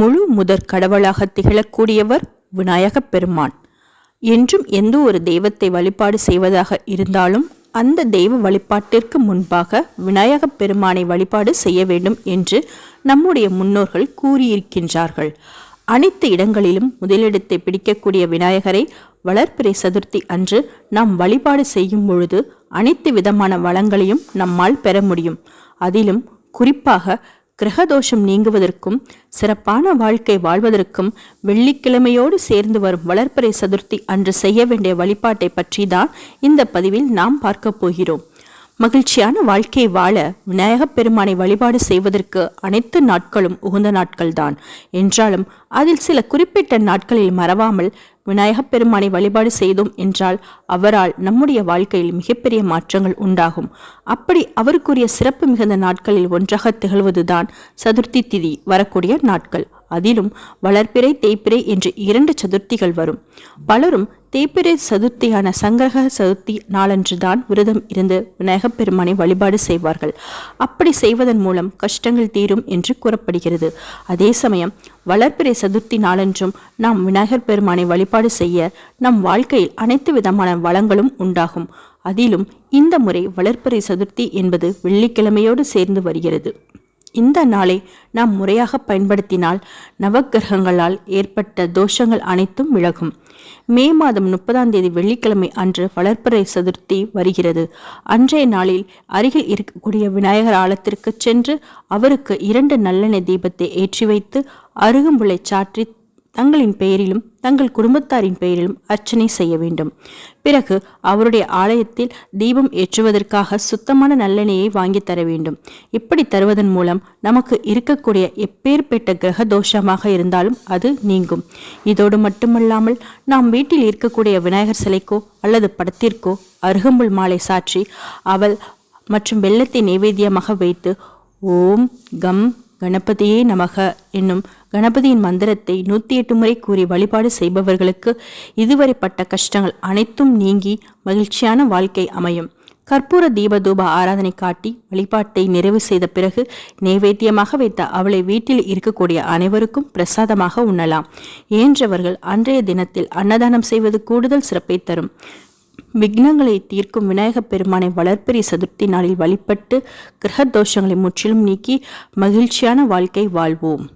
முழு முதற் கடவுளாக திகழக்கூடியவர் விநாயகப் பெருமான். என்றும் எந்த ஒரு தெய்வத்தை வழிபாடு செய்வதாக இருந்தாலும் அந்த தெய்வ வழிபாட்டிற்கு முன்பாக விநாயகப் பெருமானை வழிபாடு செய்ய வேண்டும் என்று நம்முடைய முன்னோர்கள் கூறியிருக்கின்றார்கள். அனைத்து இடங்களிலும் முதலிடத்தை பிடிக்கக்கூடிய விநாயகரை வளர்ப்பிறை சதுர்த்தி அன்று நாம் வழிபாடு செய்யும் பொழுது அனைத்து விதமான வளங்களையும் நம்மால் பெற முடியும். அதிலும் குறிப்பாக கிரகதோஷம் நீங்குவதற்கும் சிறப்பான வாழ்க்கை வாழ்வதற்கும் வெள்ளிக்கிழமையோடு சேர்ந்து வரும் வளர்ப்பறை சதுர்த்தி அன்று செய்ய வேண்டிய வழிபாட்டை பற்றி தான் இந்த பதிவில் நாம் பார்க்க போகிறோம். மகிழ்ச்சியான வாழ்க்கை வாழ விநாயகப் பெருமானை வழிபாடு செய்வதற்கு அனைத்து நாட்களும் உகந்த நாட்கள்தான். என்றாலும் அதில் சில குறிப்பிட்ட நாட்களில் மறவாமல் விநாயகப் பெருமானை வழிபாடு செய்தோம் என்றால் அவரால் நம்முடைய வாழ்க்கையில் மிகப்பெரிய மாற்றங்கள் உண்டாகும். அப்படி அவருக்குரிய சிறப்பு மிகுந்த நாட்களில் ஒன்றாக திகழ்வதுதான் சதுர்த்தி திதி வரக்கூடிய நாட்கள். அதிலும் வளர்ப்பிறை தேய்ப்பிறை என்று இரண்டு சதுர்த்திகள் வரும். பலரும் தேப்பிரை சதுர்த்தியான சங்கரக சதுர்த்தி நாளன்றுதான் விரதம் இருந்து விநாயகப் பெருமானை வழிபாடு செய்வார்கள். அப்படி செய்வதன் மூலம் கஷ்டங்கள் தீரும் என்று கூறப்படுகிறது. அதே சமயம் வளர்ப்பிறை சதுர்த்தி நாளன்றும் நாம் விநாயகர் பெருமானை வழிபாடு செய்ய நம் வாழ்க்கையில் அனைத்து விதமான வளங்களும் உண்டாகும். அதிலும் இந்த முறை வளர்ப்பிறை சதுர்த்தி என்பது வெள்ளிக்கிழமையோடு சேர்ந்து வருகிறது. இந்த நாளை நாம் முறையாக பயன்படுத்தினால் நவக்கிரகங்களால் ஏற்பட்ட தோஷங்கள் அனைத்தும் விலகும். மே மாதம் முப்பதாம் தேதி வெள்ளிக்கிழமை அன்று வளர்ப்பறை சதுர்த்தி வருகிறது. அன்றைய நாளில் அருகில் இருக்கக்கூடிய விநாயகர் ஆலத்திற்கு சென்று அவருக்கு இரண்டு நல்லெண்ணெய் தீபத்தை ஏற்றி வைத்து அருகம்புலை சாற்றி தங்களின் பெயரிலும் தங்கள் குடும்பத்தாரின் பெயரிலும் அர்ச்சனை செய்ய வேண்டும். பிறகு அவருடைய ஆலயத்தில் தீபம் ஏற்றுவதற்காக சுத்தமான நல்லெண்ணெயை வாங்கி தர வேண்டும். இப்படி தருவதன் மூலம் நமக்கு இருக்கக்கூடிய எப்பேற்பட்ட கிரக தோஷமாக இருந்தாலும் அது நீங்கும். இதோடு மட்டுமல்லாமல் நாம் வீட்டில் இருக்கக்கூடிய விநாயகர் சிலைக்கோ அல்லது படத்திற்கோ அருகம்புல் மாலை சாற்றி அவள் மற்றும் வெள்ளத்தை நைவேத்தியமாக வைத்து ஓம் கம் கணபதியே நமக என்னும் கணபதியின் மந்திரத்தை நூற்றி எட்டு முறை கூறி வழிபாடு செய்பவர்களுக்கு இதுவரைப்பட்ட கஷ்டங்கள் அனைத்தும் நீங்கி மகிழ்ச்சியான வாழ்க்கை அமையும். கற்பூர தீபதூப ஆராதனை காட்டி வழிபாட்டை நிறைவு செய்த பிறகு நைவேத்தியமாக வைத்த அவளை வீட்டில் இருக்கக்கூடிய அனைவருக்கும் பிரசாதமாக உண்ணலாம். ஏன்றவர்கள் அன்றைய தினத்தில் அன்னதானம் செய்வது கூடுதல் சிறப்பை தரும். விக்னங்களை தீர்க்கும் விநாயகப் பெருமானை வளர்ப்பெரிய சதுர்த்தி நாளில் வழிபட்டு கிரக தோஷங்களை முற்றிலும் நீக்கி மகிழ்ச்சியான வாழ்க்கை வாழ்வோம்.